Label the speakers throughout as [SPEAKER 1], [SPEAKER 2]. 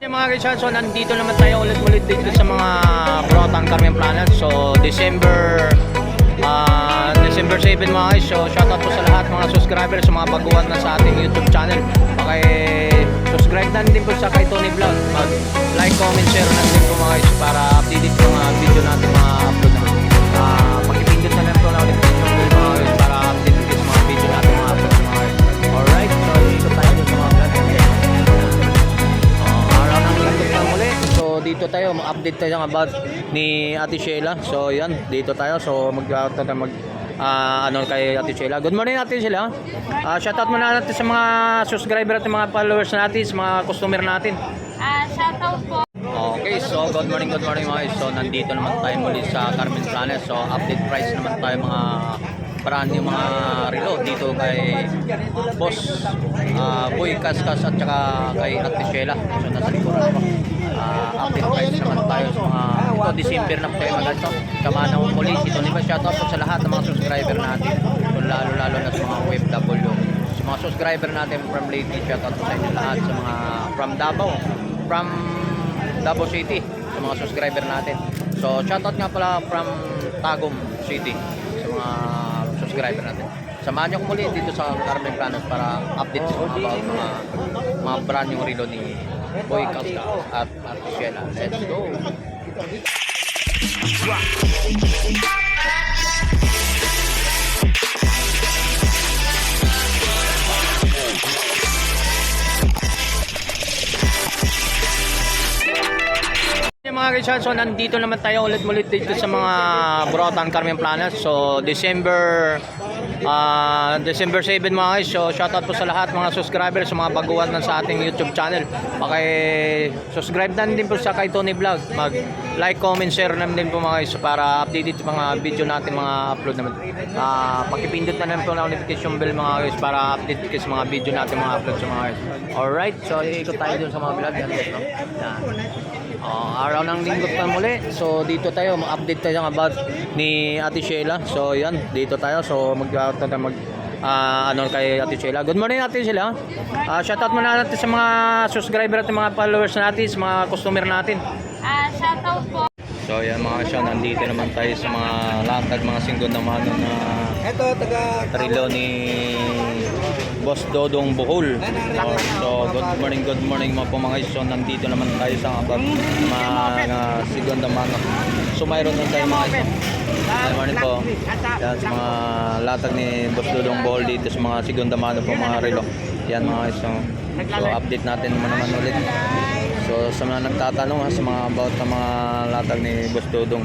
[SPEAKER 1] Yung mga Richard, so nandito naman tayo ulit-ulit dito sa mga Brotang Carmen Planet. So December ah December 7 mga guys. So shoutout po sa lahat mga subscribers sa mga baguhan na sa ating YouTube channel. Paki-subscribe na din po sa kay Tony Vlog. Mag-like, comment, share na din po mga guys para updated mga video natin mga upload mag-update tayo about ni Ate Sheila. So yan, dito tayo. So mag tayo mag ah, ano kay Ate Sheila. Good morning Ate Sheila. Ah, shoutout muna natin sa mga subscriber at mga followers natin, sa mga customer natin.
[SPEAKER 2] Ah, shoutout po.
[SPEAKER 1] Okay, so good morning, good morning mga guys. So nandito naman tayo muli sa Carmen Planet. So update price naman tayo mga brand yung mga relo dito kay Boss ah, Boy Kaskas at saka kay Ate Sheila. So nasa likuran ko. Ah, update naman tayo sa mga ito December na po tayo mag ito. Kama na muli dito ni ba shoutout po sa lahat ng mga subscriber natin. So lalo lalo na sa mga OFW. Sa mga subscriber natin from Lady, shoutout po sa inyo lahat sa mga from Davao, from Davao City sa mga subscriber natin. So, shoutout nga pala from Tagum City sa mga subscriber natin. Samahan niyo ko muli dito sa Carmen Planos para update sa mga mga, mga brand yung relo ni Boy Kasta at Artificiela. Let's go! Mga Richard, so nandito naman tayo ulit-ulit dito sa mga Brotan Carmen Planas. So December ah December 7 mga guys. So shoutout po sa lahat mga subscribers sa mga baguhan na sa ating YouTube channel. Paki-subscribe na din po sa kay Tony Vlog. Mag-like, comment, share na din po mga guys para updated sa mga video natin mga upload naman. Ah pakipindot na lang po na notification bell mga guys para update kayo sa mga video natin mga upload sa mga guys. Alright, so ikot tayo dun sa mga vlog. Yan, no? Yan. Oh, araw ng linggo pa muli. So dito tayo, mag-update tayo about ni Ate Sheila. So yan, dito tayo. So mag tayo mag ah, ano kay Ate Sheila. Good morning Ate Sheila. Ah, shoutout muna natin sa mga subscriber at mga followers natin, sa mga customer natin.
[SPEAKER 2] Ah, shoutout po.
[SPEAKER 1] So yan mga siya, nandito naman tayo sa mga latag, mga singgon na mano na
[SPEAKER 3] Ito, taga...
[SPEAKER 1] trilo ni Boss Dodong Bohol. Oh, so, good morning, good morning mga pumangay. So, nandito naman tayo sa abag mga segunda mga. So, mayroon na tayo mga ito. Good morning po. Yan, sa mga latag ni Boss Dodong Bohol dito sa mga segunda mano po mga relo. Yan mga iso. So, update natin naman naman ulit. So, sa mga nagtatanong ha, sa mga about sa mga latag ni Boss Dodong.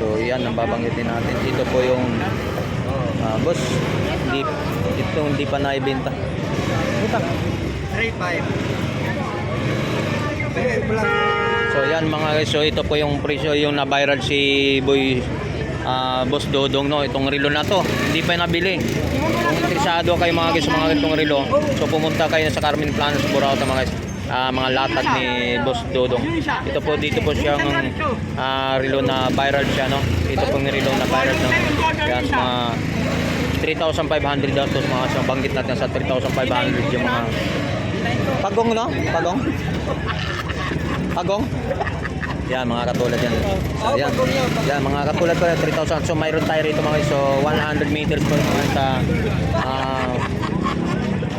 [SPEAKER 1] So, yan ang babanggitin natin. Ito po yung Ah, boss, hindi ito hindi pa naibenta. Ito.
[SPEAKER 3] 3.5. Bigay mo lang.
[SPEAKER 1] So yan mga guys, so ito po yung presyo yung na-viral si Boy ah, Boss Dodong no, itong relo na to. Hindi pa nabili. Kung interesado kayo mga guys mga itong relo, so pumunta kayo sa Carmen Planas Burauta mga guys. Ah, mga latag ni Boss Dodong. Ito po dito po siyang ah, relo na viral siya no. Ito pong relo na viral ng yan sa mga 3,500 daw to mga sa banggit natin sa 3,500 yung mga Pagong no? Pagong? Pagong? Yan mga katulad yan. So, yan. Yan mga katulad ko 3,000. So mayroon tayo rito mga so 100 meters po mga sa ah,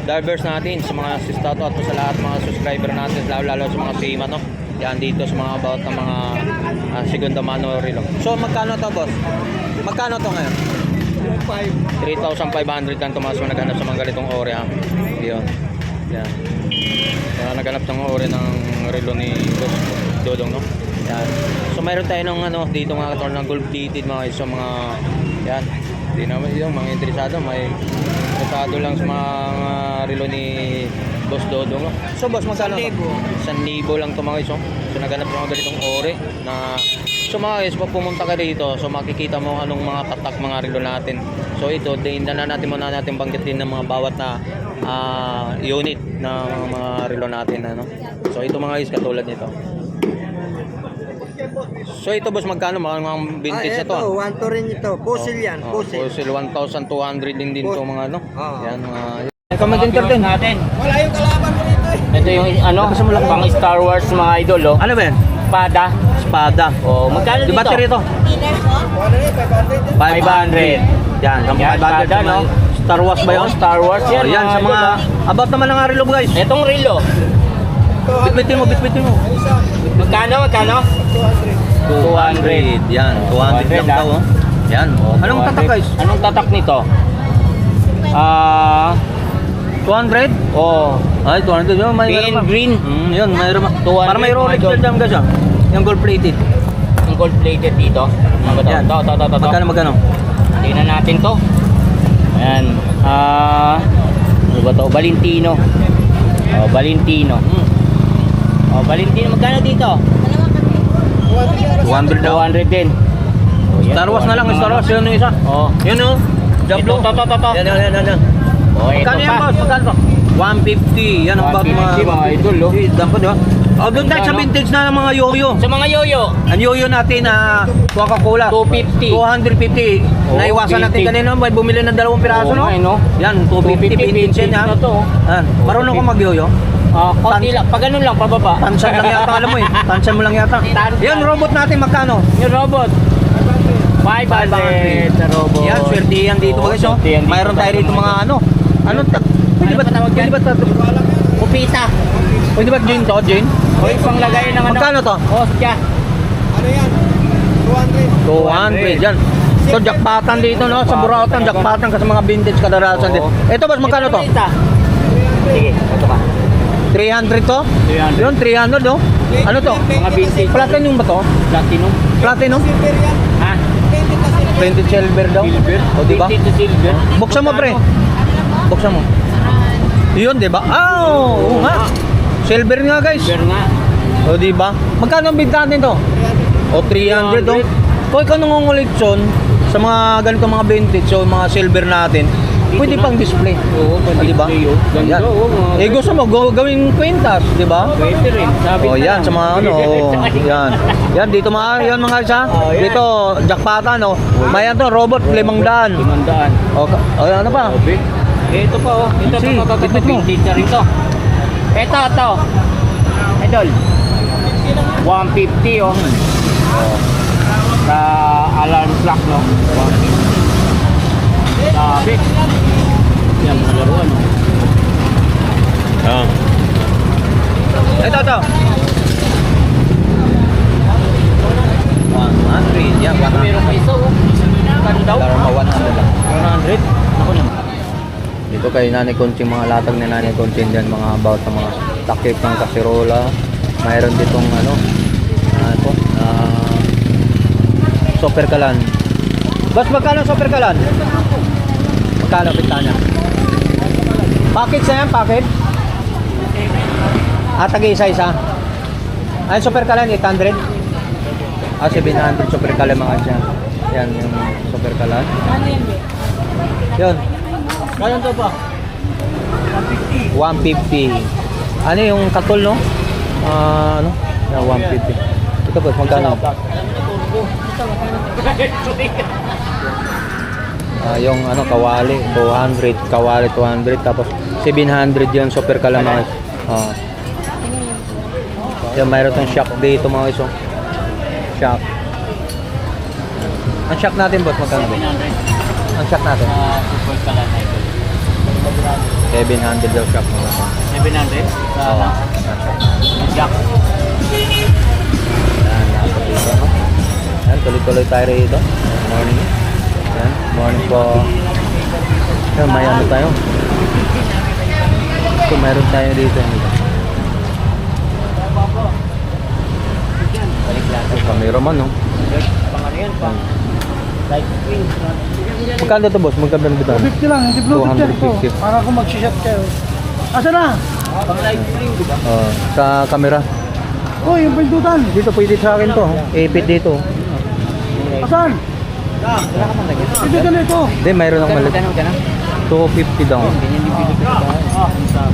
[SPEAKER 1] divers natin sa mga shout out sa lahat mga subscriber natin lalo lalo sa mga SEMA no. Yan dito sa mga about ng mga uh, segunda mano relo. So magkano to boss? Magkano to ngayon? 3,500 lang tumaas mo naghanap sa mga ganitong ore ha. Yun. Yan. Kaya naghanap ng ore ng relo ni Boss Dodong no. Yan. So mayroon tayo ng ano dito mga katulad ng gold plated mga guys. So mga yan. Hindi naman yung mga interesado may interesado lang sa mga, relo ni Boss Dodong no. So boss magkano? 1,000 lang to mga oh. So naghanap ng mga ganitong ore na So mga guys, pag pumunta ka dito, so makikita mo anong mga patak mga relo natin. So ito, din na natin muna natin banggitin ng mga bawat na ah, unit ng mga relo natin. Ano? So ito mga guys, katulad nito. So ito boss, magkano mga, mga vintage
[SPEAKER 3] ah,
[SPEAKER 1] na to?
[SPEAKER 3] ito, 1 to rin ito. Pusil yan,
[SPEAKER 1] Oh,
[SPEAKER 3] pusil.
[SPEAKER 1] Pusil 1,200 din din to mga ano.
[SPEAKER 3] Oo.
[SPEAKER 1] Yan mga... Ikaw mag-entertain natin.
[SPEAKER 3] Wala yung kalaban mo dito eh.
[SPEAKER 4] Ito yung ano, pang Star Wars mga idol, oh.
[SPEAKER 1] Ano ba yan?
[SPEAKER 4] Espada.
[SPEAKER 1] Espada.
[SPEAKER 4] Oh, magkano
[SPEAKER 1] Di
[SPEAKER 4] dito?
[SPEAKER 1] battery ito? 500. Yan, ang
[SPEAKER 4] Yan,
[SPEAKER 1] 500
[SPEAKER 4] espada,
[SPEAKER 1] sa mga
[SPEAKER 4] no?
[SPEAKER 1] Star Wars ba yun?
[SPEAKER 4] Oh, Star Wars yan,
[SPEAKER 1] Oh, yan,
[SPEAKER 4] mga
[SPEAKER 1] sa mga...
[SPEAKER 4] idol, ah.
[SPEAKER 1] About naman ng relo guys.
[SPEAKER 4] Etong relo.
[SPEAKER 1] Bitbitin mo, bitbitin mo.
[SPEAKER 4] Magkano, magkano? 200.
[SPEAKER 1] Yan, 200 lang
[SPEAKER 4] 200
[SPEAKER 1] daw. oh. Yan. Anong tatak guys?
[SPEAKER 4] Anong tatak nito? Ah,
[SPEAKER 1] 200?
[SPEAKER 4] oh,
[SPEAKER 1] Ay, 200 yun. May
[SPEAKER 4] Pin green.
[SPEAKER 1] Mm, yun, mayroon pa.
[SPEAKER 4] 200
[SPEAKER 1] Para may Rolex
[SPEAKER 4] mga
[SPEAKER 1] din dyan guys ah. Yung gold plated.
[SPEAKER 4] yung gold plated dito. Ano
[SPEAKER 1] Yan.
[SPEAKER 4] to? To, to, to, to.
[SPEAKER 1] Magkano, magkano?
[SPEAKER 4] Tingnan natin to. Ayan. Ah, ano ba to? Valentino. Oh, Valentino. Oh, Valentino. Magkano dito?
[SPEAKER 1] 200 daw.
[SPEAKER 4] 200 din. Oh, yan,
[SPEAKER 1] Star Wars na lang,
[SPEAKER 4] 200
[SPEAKER 1] Star Wars. Yun yung isa.
[SPEAKER 4] Oh.
[SPEAKER 1] Yun oh.
[SPEAKER 4] Ito, to, to, to, to.
[SPEAKER 1] Yan, yan, yan, yan, yan.
[SPEAKER 4] Oh, ito
[SPEAKER 1] Magkano yan boss? Magkano to? 150. Yan ang about
[SPEAKER 4] 150, mga idol, oh.
[SPEAKER 1] Dapat di ba? Oh, doon tayo sa
[SPEAKER 4] Magkano?
[SPEAKER 1] vintage na ng mga yoyo.
[SPEAKER 4] Sa mga yoyo,
[SPEAKER 1] Ang yoyo natin na Coca-Cola.
[SPEAKER 4] 250.
[SPEAKER 1] 250.
[SPEAKER 4] Oh,
[SPEAKER 1] Naiwasan natin
[SPEAKER 4] vintage.
[SPEAKER 1] kanina, may bumili ng dalawang piraso,
[SPEAKER 4] Oo
[SPEAKER 1] no?
[SPEAKER 4] nga, eh, no?
[SPEAKER 1] Yan, 250,
[SPEAKER 4] 250
[SPEAKER 1] vintage yan, ha?
[SPEAKER 4] na to.
[SPEAKER 1] Yan. Marunong ko mag-yoyo?
[SPEAKER 4] Ah, konti
[SPEAKER 1] Tan-
[SPEAKER 4] lang. Pag ganun lang, pababa.
[SPEAKER 1] Tansan lang yata, alam mo eh. Tansan mo lang yata.
[SPEAKER 4] Tansan.
[SPEAKER 1] Yan, robot natin, magkano?
[SPEAKER 4] Yung robot. 500 sa robot.
[SPEAKER 1] Yan, swerte yan dito,
[SPEAKER 4] Oo,
[SPEAKER 1] guys, oh.
[SPEAKER 4] dito.
[SPEAKER 1] Mayroon tayo rito mga ano. Ano, ta- pwede ba,
[SPEAKER 4] Ano pa tawag
[SPEAKER 1] pwede
[SPEAKER 4] yan?
[SPEAKER 1] ba, ta-
[SPEAKER 4] Kupita.
[SPEAKER 1] pwede ba gin to, gin?
[SPEAKER 4] Yung panglagay ng ano.
[SPEAKER 1] Magkano to?
[SPEAKER 4] Hostya.
[SPEAKER 3] Ano yan? 200.
[SPEAKER 1] 200, yan. So, jackpatan dito, no? Sa Burautan, jackpatan kasi mga vintage kadarasan din. Ito, boss, magkano to?
[SPEAKER 4] Sige, ito ka.
[SPEAKER 1] 300 to?
[SPEAKER 4] 300.
[SPEAKER 1] Yun, 300, no? Ano to?
[SPEAKER 4] Mga vintage.
[SPEAKER 1] Platinum ba to?
[SPEAKER 4] Platinum.
[SPEAKER 1] Platinum?
[SPEAKER 3] Silver yan.
[SPEAKER 4] Ha?
[SPEAKER 1] Printed silver daw?
[SPEAKER 4] Silver.
[SPEAKER 1] O, di ba?
[SPEAKER 4] Vintage to silver.
[SPEAKER 1] Buksan mo, pre. Buksan mo. Yun, di ba? Ah, oo nga. Silver nga, guys.
[SPEAKER 4] Silver nga.
[SPEAKER 1] O, di ba? Magkano ang bintahan nito? O, 300, oh. Kung ikaw nangunguliksyon sa mga ganito mga vintage o mga silver natin,
[SPEAKER 4] Dito
[SPEAKER 1] pwede
[SPEAKER 4] na.
[SPEAKER 1] pang display.
[SPEAKER 4] Oo,
[SPEAKER 1] O, di ba?
[SPEAKER 4] display, oh. Ganda,
[SPEAKER 1] Yan.
[SPEAKER 4] oh, mga-
[SPEAKER 1] Eh, gusto mo, go, gawing kwintas, di ba?
[SPEAKER 4] Pwede rin. Sabi
[SPEAKER 1] Oh, yan sa mga ano, oh, yan. Yan dito mga yan mga isa.
[SPEAKER 4] Oh, yan.
[SPEAKER 1] Dito jackpatan no. May ano robot 500.
[SPEAKER 4] Limandaan.
[SPEAKER 1] O ka- o, ano pa?
[SPEAKER 4] Eh, ito pa oh. Ito,
[SPEAKER 1] Si,
[SPEAKER 4] ito,
[SPEAKER 1] tignan mo.
[SPEAKER 4] na rin to. Ito, ito. Idol. 150 oh. Oh. Sa alarm clock no. 150. Sabi. Yan, mga laruan oh.
[SPEAKER 1] Oh. Ito ito. 100. Yan, 100.
[SPEAKER 4] Meron pa isa oh. Kano daw?
[SPEAKER 1] Darma 100 lang.
[SPEAKER 4] 100. Ako naman.
[SPEAKER 1] Dito kay Nanay Conching, mga latag ni Nanay Conching dyan, mga about sa mga takip ng kasirola. Mayroon ditong ano, ano ito, ah, super kalan. Boss, magkano super kalan? Magkano pinta niya? Package na yan, package? Ah, tagi isa-isa. Ay, super kalan, 800. Ah, 700 super kalan mga dyan. Yan yung super kalan. Yun.
[SPEAKER 4] Kano to pa?
[SPEAKER 1] 150. Ano yung katol, no? Ah, ano? Yeah, 150. Ito po, magkano? Ah, yung ano, kawali, 200. Kawali, 200. Tapos, 700 yung super kalamangas. Ah. Yan, mayroon tong shock dito mga iso. Shock. Ang shock natin, boss, magkano?
[SPEAKER 4] 700.
[SPEAKER 1] Ang shock natin.
[SPEAKER 4] Ah, idol.
[SPEAKER 1] 700 daw mga iso.
[SPEAKER 4] 700 sa
[SPEAKER 1] Oo.
[SPEAKER 4] Jack.
[SPEAKER 1] Yan, nasa dito, no? Yan, tuloy-tuloy tayo rito. Morning. Yan, morning po. Yan, may ano tayo. So, meron tayo dito.
[SPEAKER 4] Balik lahat.
[SPEAKER 1] Ay, cameraman, no?
[SPEAKER 4] Pang ano yan, pang light screen.
[SPEAKER 1] Magkano to, boss? Magkano bitaw?
[SPEAKER 3] 50 lang, hindi to.
[SPEAKER 1] 250.
[SPEAKER 3] Para kung mag-shot kayo. Asa na?
[SPEAKER 4] Pang light screen, di ba?
[SPEAKER 1] Oh, sa camera.
[SPEAKER 3] Oh, yung pindutan.
[SPEAKER 1] Dito, pwede sa akin to. Ipit dito.
[SPEAKER 3] Asan? Hindi ganito.
[SPEAKER 1] Hindi, mayroon akong
[SPEAKER 4] Ganun,
[SPEAKER 1] mali.
[SPEAKER 4] ganun, ganun.
[SPEAKER 1] 250 daw.
[SPEAKER 4] Ganyan yung bilog ko.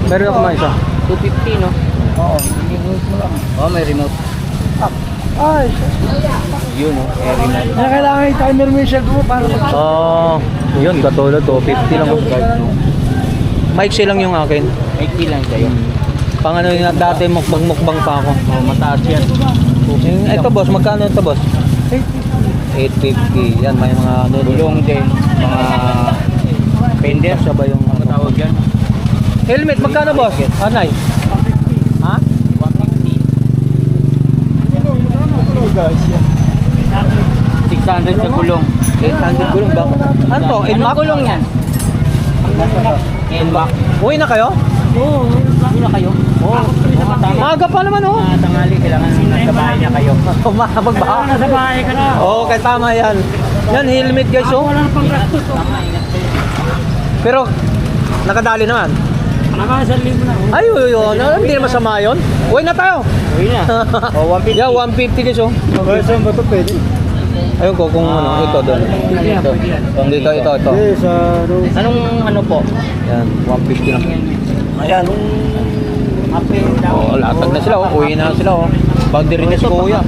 [SPEAKER 1] Meron ako mga isa.
[SPEAKER 4] 250, no?
[SPEAKER 3] Oo.
[SPEAKER 4] Oh, may remote.
[SPEAKER 3] Ay,
[SPEAKER 4] Yun? May remote.
[SPEAKER 3] na kailangan yung timer mo yung mo para mag
[SPEAKER 1] Oh, yun, katulad 250 lang. Maiksi lang yung akin.
[SPEAKER 4] May key lang sa'yo.
[SPEAKER 1] Pang ano yung dati mukbang-mukbang pa ako.
[SPEAKER 4] Oh, mataas yan.
[SPEAKER 1] Yung, ito boss, magkano ito boss? 850. Yan, may mga ano.
[SPEAKER 4] Gulong din. Mga fender.
[SPEAKER 1] Siya ba yung
[SPEAKER 4] Ano tawag yan?
[SPEAKER 1] Helmet, magkano boss? Anay? Ha?
[SPEAKER 4] 600 sa gulong.
[SPEAKER 1] 800 gulong ba? Ano to?
[SPEAKER 4] Anong
[SPEAKER 1] Inmac?
[SPEAKER 4] gulong yan? Inmac.
[SPEAKER 1] Uwi na kayo?
[SPEAKER 4] Oo, uwi na kayo. Oo.
[SPEAKER 1] Maaga pa naman oh.
[SPEAKER 4] Mga tangali, kailangan nasa bahay na kayo.
[SPEAKER 1] Umabag ba?
[SPEAKER 4] Nasa bahay ka na.
[SPEAKER 1] Oo, kaya tama yan. Yan, helmet guys oh.
[SPEAKER 4] Wala pang gastos. Kayo.
[SPEAKER 1] Pero, nakadali naman.
[SPEAKER 4] Nakasal libo na.
[SPEAKER 1] Ay, uy, uy, ano, hindi naman masama yun. Uwi na tayo.
[SPEAKER 4] Uwi na. Oh, 150.
[SPEAKER 1] Yeah, 150 guys oh.
[SPEAKER 3] Okay, saan ba ito pwede?
[SPEAKER 1] Ayun ko kung ano, ito doon. Ito. Kung dito, ito, ito.
[SPEAKER 3] Eh, sa ano?
[SPEAKER 4] Anong ano po?
[SPEAKER 1] Yan, 150 lang.
[SPEAKER 4] Ayan. Down.
[SPEAKER 1] Oh, latag na sila oh. Uwi na sila oh. Boundary na si kuya.